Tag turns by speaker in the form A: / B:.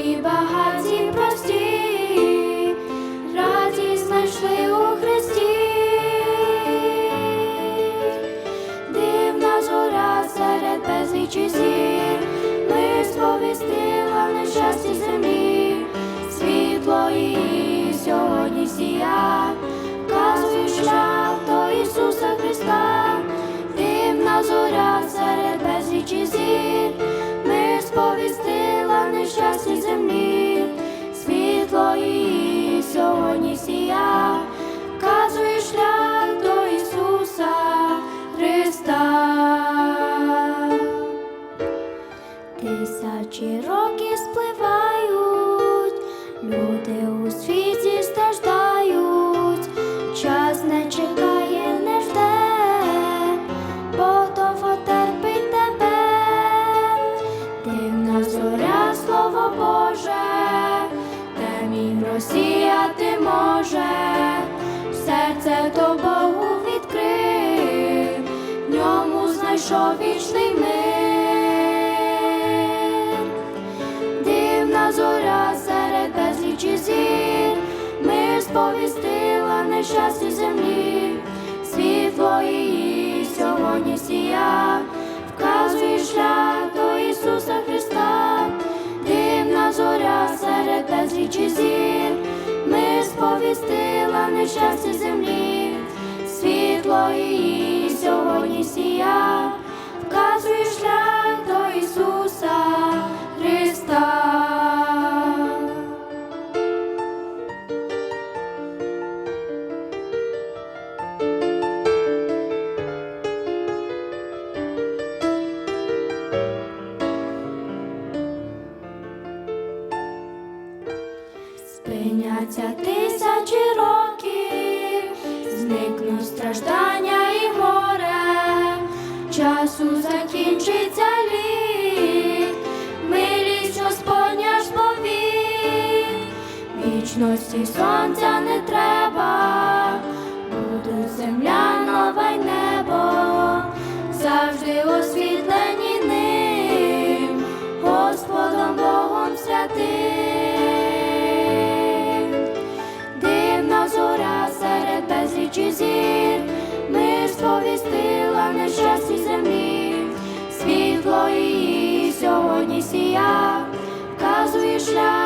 A: щоб і багаті прості, радість знайшли у Христі. Дивна зоря серед безлічі ми сповістила нещасті землі, світло її сьогодні сія, вказує шлях нещасті землі, світло її сьогодні сія, вказує шлях до Ісуса Христа. Тисячі років спливають, люди у світі знайшов вічний мир. Дивна зоря серед безлічі зір, ми сповістила нещасті землі, світло її сьогодні сія, вказує шлях до Ісуса Христа, дивна зоря серед безлічі зір, ми сповістила нещасті землі, світло її сьогодні сія, Спиняться тисячі років, зникнуть страждання і горе, часу закінчиться лік, милість Господня ж повік, вічності сонця не треба, будуть земля, й небо, завжди освітлені ним, Господом Богом святим. Сповістила землі, світло її сьогодні сія, вказує шлях